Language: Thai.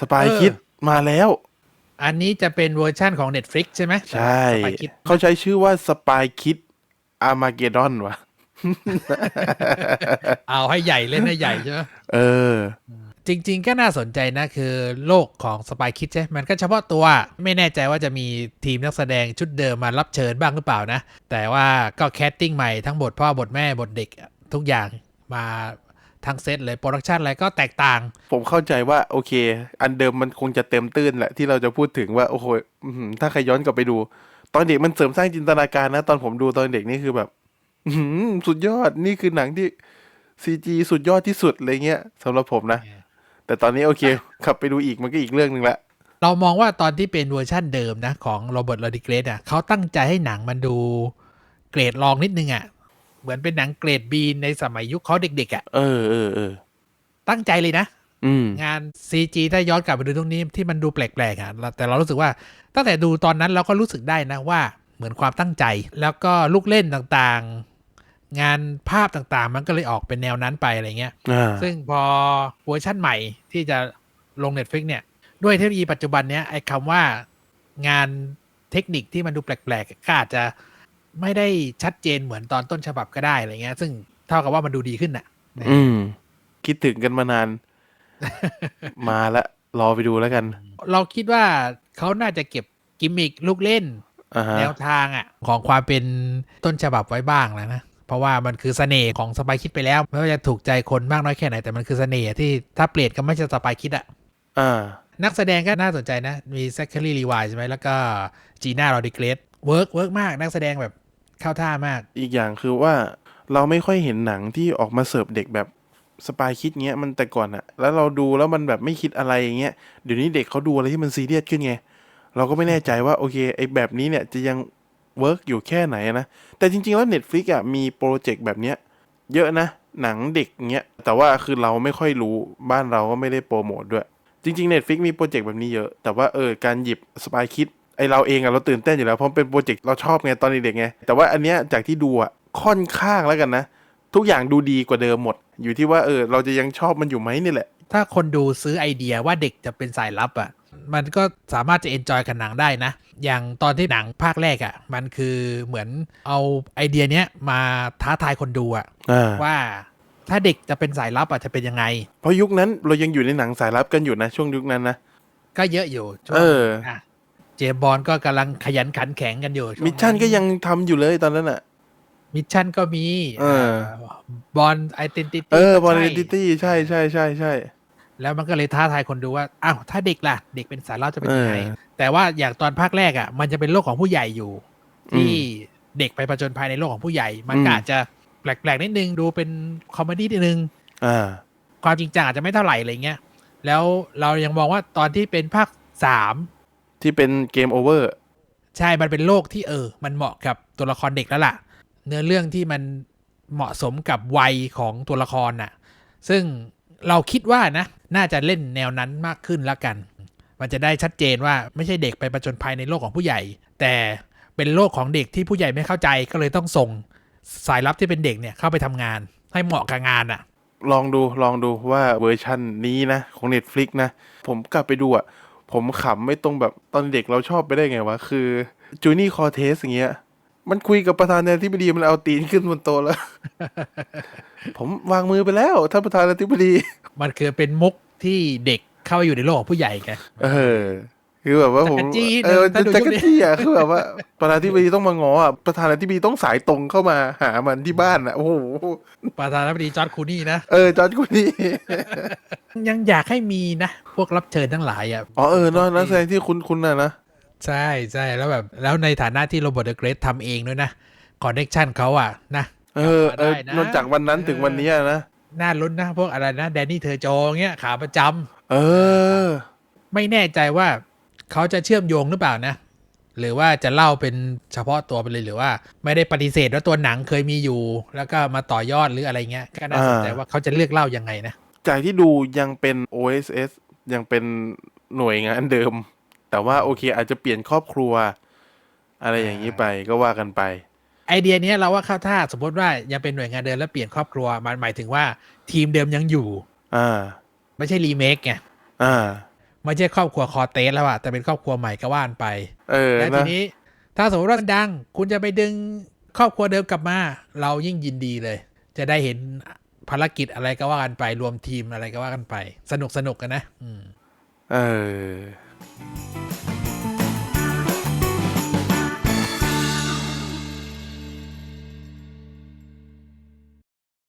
สปายเออคิดมาแล้ว อันนี้จะเป็นเวอร์ชั่นของ Netflix ใช่ไหมใช่ Spy Kids เขาใช้ชื่อว่าสปายคิดอามาเกดอนวะเอาให้ใหญ่เล่นให้ใหญ่ใช่ไหมเออ จริง ๆ ก็น่าสนใจนะ คือโลกของสปายคิดใช่มันก็เฉพาะตัวไม่แน่ใจว่าจะมีทีมนักแสดงชุดเดิมมารับเชิญบ้างหรือเปล่านะ แต่ว่าก็แคสติ้งใหม่ทั้งบทพ่อบทแม่บทเด็กทุกอย่างมา ทั้งเซตเลยโปรดักชันอะไรก็แตกต่าง ผมเข้าใจว่าโอเค อันเดิมมันคงจะเต็มตื้นแหละที่เราจะพูดถึงว่าโอ้โหอื้อหือถ้าใครย้อนกลับไปดู ตอนเด็กมันเสริมสร้างจินตนาการนะ ตอนผมดูตอนเด็กนี่คือแบบอื้อหือสุดยอดนี่คือหนังที่ซีจีสุดยอดที่สุดอะไรเงี้ยสำหรับผมนะ แต่ตอนนี้โอเคขับไปดูอีกมันก็อีกเรื่องหนึ่งละเรามองว่าตอนที่เป็นเวอร์ชั่นเดิมนะ ของโรเบิร์ตโรดิเกรสอะเขาตั้งใจให้หนังมันดูเกรดรองนิดนึงอะ เหมือนเป็นหนังเกรดบีในสมัยยุคเขาเด็กๆอะเออเออเออตั้งใจเลยนะอืมงาน CG ถ้าย้อนกลับไปดูตรงนี้ที่มันดูแปลกๆอะเราแต่เรารู้สึกว่าตั้งแต่ดูตอนนั้นเราก็รู้สึกได้นะว่าเหมือนความตั้งใจ แล้วก็ลูกเล่นต่างๆ งานภาพต่างๆ มันก็เลยออกเป็นแนวนั้นไปอะไรเงี้ยอ่าซึ่งพอเวอร์ชั่นใหม่ที่จะลง Netflix เนี่ย ด้วยเทคโนโลยีปัจจุบันเนี้ยไอ้คำว่างานเทคนิคที่มันดูแปลกๆก็อาจจะ ไม่ได้ชัดเจนเหมือนตอนต้นฉบับก็ได้อะไรเงี้ย ซึ่งเท่ากับว่ามันดูดีขึ้นน่ะ อืม คิดถึงกันมานาน มาละรอไปดูแล้วกัน เราคิดว่าเขาน่าจะเก็บกิมมิคลูกเล่นอ่าฮะแนวทางอะ ของความเป็นต้นฉบับไว้บ้างแล้วนะเพราะว่ามันคือเสน่ห์ของสปายคิดไปแล้ว ไม่ว่าจะถูกใจคนมากน้อยแค่ไหน แต่มันคือเสน่ห์ที่ถ้าเปลี่ยนก็ไม่ใช่สปายคิดอะอ่านักแสดงก็น่าสนใจนะ มีแซคเคอรี่รีวายใช่ไหมแล้วก็จีน่าโรดิเกรสเวิร์กเวิร์กมากนักแสดงแบบ เข้าท่ามาก อีกอย่างคือว่าเราไม่ค่อยเห็นหนังที่ออกมาเสิร์ฟเด็กแบบสปายคิดเงี้ยมันแต่ก่อนอะแล้วเราดูแล้วมันแบบไม่คิดอะไรอย่างเงี้ยเดี๋ยวนี้เด็กเขาดูอะไรที่มันซีเรียสขึ้นไง เราก็ไม่แน่ใจว่าโอเคไอ้แบบนี้เนี่ยจะยังเวิร์กอยู่แค่ไหนนะ แต่จริง ๆ แล้ว Netflix อะมีโปรเจกต์แบบเนี้ยเยอะนะ หนังเด็กเงี้ยแต่ว่าคือเราไม่ค่อยรู้บ้านเราก็ไม่ได้โปรโมทด้วย จริง ๆ Netflix มีโปรเจกต์แบบนี้เยอะ แต่ว่าเออการหยิบสปายคิด อเราเองอะเราตื่นเต้นอยู่แล้วเพราะมันเป็นโปรเจกต์เราชอบไงตอนเด็กๆไงแต่ว่าอันเนี้ยจากที่ดูอะค่อนข้างแล้วกันนะ ทุกอย่างดูดีกว่าเดิมหมด อยู่ที่ว่าเออเราจะยังชอบมันอยู่ไหมนี่แหละ ถ้าคนดูซื้อไอเดียว่าเด็กจะเป็นสายลับอะมันก็สามารถจะเอนจอยกับหนังได้นะ อย่างตอนที่หนังภาคแรกอะ มันคือเหมือนเอาไอเดียเนี้ยมาท้าทายคนดูอะอ่าว่าถ้าเด็กจะเป็นสายลับอะจะเป็นยังไง เพราะยุคนั้นเรายังอยู่ในหนังสายลับกันอยู่นะ ช่วงยุคนั้นนะ ก็เยอะอยู่ช่วง เออะเจมส์บอลก็กำลังขยันขันแข็งกันอยู่ช่วงมิชชั่นก็ยังทำอยู่เลยตอนนั้นอะมิชชั่นก็มีเออ บอลไอเดนติตี้เออบอลเดนติตี้ใช่ใช่ใช่ใช่ แล้วมันก็เลยท้าทายคนดูว่า อ้าว ถ้าเด็กล่ะ เด็กเป็นสายลับจะเป็นยังไง เออแต่ว่าอย่างตอนภาคแรกอะ มันจะเป็นโลกของผู้ใหญ่อยู่ ที่อืเด็กไปผจญภัยในโลกของผู้ใหญ่ มันอืมก็อาจจะแปลกๆนิดนึง ดูเป็นคอมเมดี้นิดนึง อ่า ความจริงจังอาจจะไม่เท่าไหร่อะไรเงี้ย แล้วเรายังมองว่าตอนที่เป็นภาคสาม ที่เป็นเกมโอเวอร์ใช่ มันเป็นโลกที่เออ มันเหมาะกับตัวละครเด็กแล้วล่ะ เนื้อเรื่องที่มันเหมาะสมกับวัยของตัวละครน่ะ ซึ่งเราคิดว่านะ น่าจะเล่นแนวนั้นมากขึ้นละกัน มันจะได้ชัดเจนว่าไม่ใช่เด็กไปประจนภัยในโลกของผู้ใหญ่ แต่เป็นโลกของเด็กที่ผู้ใหญ่ไม่เข้าใจก็เลยต้องส่งสายลับที่เป็นเด็กเนี่ยเข้าไปทำงาน ให้เหมาะกับงานอะ ลองดูลองดูว่าเวอร์ชันนี้นะของ Netflix นะ ผมกลับไปดูอะ ผมขำไม่ตรงแบบตอนเด็กเราชอบไปได้ไงวะ คือจูนี่คอเทสอย่างเงี้ย มันคุยกับประธานาธิบดีมันเอาตีนขึ้นบนโต๊ะแล้ว ผมวางมือไปแล้วท่านประธานาธิบดี มันคือเป็นมุกที่เด็กเข้าไปอยู่ในโลกของผู้ใหญ่ไงเออ คือแบบว่าผมจักรจี้เออถ้าดูจักยุรคนี้จี้อะคือแบบว่า ประธานาธิบดีต้องมาง้ออะประธานาธิบดีต้องสายตรงเข้ามาหามันที่บ้านอะโอ้โหประธานาธิบดีจอร์ดคูนี่นะ เออจอร์จกูนี่ยังอยากให้มีนะ พวกรับเชิญทั้งหลายอะ อ๋อเออเนอะนักแสดงที่คุณคุณน่ะนะใช่ใช่แล้วแบบ แล้วในฐานะที่โรเบิร์ตเดอะเกรททำเองด้วยนะคอนเน t ชันเขาอะนะ เออเออได้นะ นอกจากวันนั้นถึงวันนี้อะนะน่าลุ้นนะ พวกอะไรนะ แดนนี่เธอโจเงี้ยขาประจำเออ ไม่แน่ใจว่า เขาจะเชื่อมโยงหรือเปล่านะ หรือว่าจะเล่าเป็นเฉพาะตัวไปเลยหรือว่า ไม่ได้ปฏิเสธว่าตัวหนังเคยมีอยู่ แล้วก็มาต่อยอดหรืออะไรเงี้ยก็น่าสนใจอ่าว่าเขาจะเลือกเล่ายังไงนะจากที่ดูยังเป็น OSS ยังเป็นหน่วยงานเดิม แต่ว่าโอเค อาจจะเปลี่ยนครอบครัว อะไรอย่างนี้ไปก็ว่ากันไป ไอเดียเนี้ยเราว่าเข้าท่าสมมติว่ายังเป็นหน่วยงานเดิมแล้วเปลี่ยนครอบครัวมันหมายถึงว่าทีมเดิมยังอยู่ อ่า ไม่ใช่รีเมคไงอ่า ไม่ใช่ครอบครัวคอเตสแล้วอะแต่เป็นครอบครัวใหม่ก็ว่านไปเออและทีนะนี้ ถ้าสมมติว่ามันดัง คุณจะไปดึงครอบครัวเดิมกลับมา เรายิ่งยินดีเลย จะได้เห็นภารกิจอะไรก็ว่ากันไปรวมทีมอะไรก็ว่ากันไป สนุกสนุกกันนะ อืม เออ